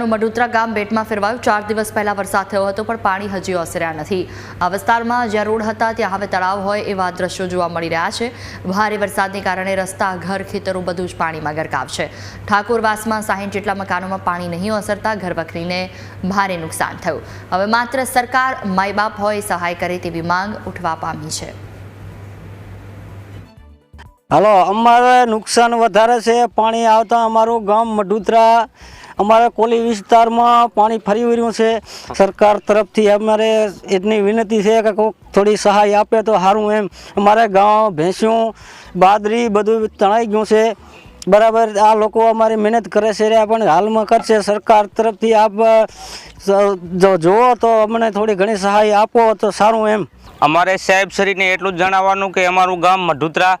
જિલ્લાનું મડુત્રા ગામ બેટમાં ફેરવાયું. ચાર દિવસ પહેલા વરસાદ થયો હતો, પણ પાણી હજી ઓસર્યા નથી. આ વિસ્તારમાં જ્યાં રોડ હતા, ત્યાં હવે તળાવ હોય એવા દ્રશ્યો જોવા મળી રહ્યા છે. ભારે વરસાદને કારણે રસ્તા, ઘર, ખેતરો બધું જ પાણીમાં ગરકાવ છે. ઠાકોરવાસમાં સાહીઠ જેટલા મકાનોમાં પાણી નહીં ઓસરતા ઘરવખરીને ભારે નુકસાન થયું. હવે માત્ર સરકાર માય બાપ હોય, સહાય કરે તેવી માંગ ઉઠવા પામી છે. હાલો, અમારે નુકસાન વધારે છે. પાણી આવતા અમારું ગામ મઢુતરા અમારા કોલી વિસ્તારમાં પાણી ફરી વળ્યું છે. સરકાર તરફથી અમારે એટલી વિનંતી છે કે કોઈ થોડી સહાય આપે તો સારું એમ. અમારે ગામ ભેંસ્યું, બાદરી બધું તણાઈ ગયું છે. બરાબર, આ લોકો અમારી મહેનત કરે છે રે પણ હાલમાં કરશે. સરકાર તરફથી આપ જો જુઓ તો અમને થોડી ઘણી સહાય આપો તો સારું એમ. અમારે સાહેબ શ્રીને એટલું જ જણાવવાનું કે અમારું ગામ મઢુતરા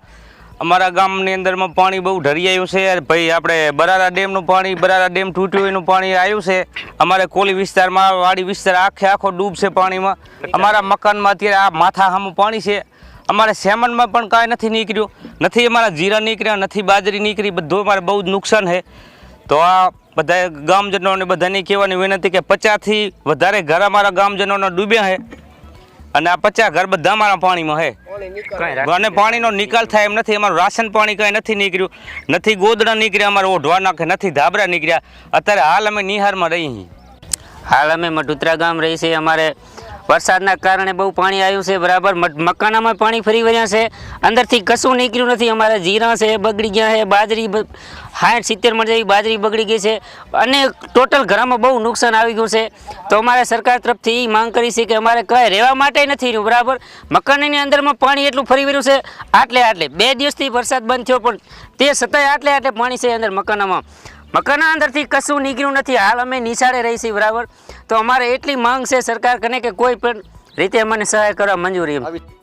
અમારા ગામની અંદરમાં પાણી બહુ ઢરી આવ્યું છે. ભાઈ, આપણે બરારા ડેમનું પાણી, બરારા ડેમ તૂટ્યું એનું પાણી આવ્યું છે. અમારે કોલી વિસ્તારમાં, વાડી વિસ્તાર આખે આખો ડૂબ છે પાણીમાં. અમારા મકાનમાં અત્યારે આ માથા સામું પાણી છે. અમારે સેમનમાં પણ કાંઈ નથી નીકળ્યું. નથી અમારા જીરા નીકળ્યા, નથી બાજરી નીકળી. બધું અમારે બહુ જ નુકસાન છે. તો આ બધા ગામજનોને બધાને કહેવાની વિનંતી કે પચાસથી વધારે ઘર અમારા ગામજનોના ડૂબ્યા છે. અને આ પચાસ ઘર બધા અમારા પાણીમાં છે. અને પાણીનો નિકાલ થાય એમ નથી. અમારું રાશન પાણી કંઈ નથી નીકળ્યું. નથી ગોદડા નીકળ્યા અમારે ઓઢવા નાખે નથી ધાબરા નીકળ્યા. અત્યારે હાલ અમે નિહારમાં રહી હાલ અમે મઢુતરા ગામ રહી છે અમારે વરસાદના કારણે બહુ પાણી આવ્યું છે બરાબર. મકાનામાં પાણી ફરી વળ્યા છે. અંદરથી કશું નીકળ્યું નથી. અમારે જીરા છે બગડી ગયા છે બાજરી સાઠ, સિત્તેર મણ જેવી બાજરી બગડી ગઈ છે. અને ટોટલ ઘરમાં બહુ નુકસાન આવી ગયું છે. તો અમારે સરકાર તરફથી એ માંગ કરી છે કે અમારે કંઈ રહેવા માટે નથી રહ્યું, બરાબર? મકાનની અંદરમાં પાણી એટલું ફરી વર્યું છે, આટલે આટલે. બે દિવસથી વરસાદ બંધ થયો, પણ તે છતાંય આટલે આટલે પાણી છે અંદર મકાનમાં. મકાનના અંદરથી કશું નીકળ્યું નથી. હાલ અમે નિશાળે રહી છીએ, બરાબર? તો અમારે એટલી માંગ છે સરકાર કને કે કોઈ પણ રીતે અમને સહાય કરવા મંજૂરી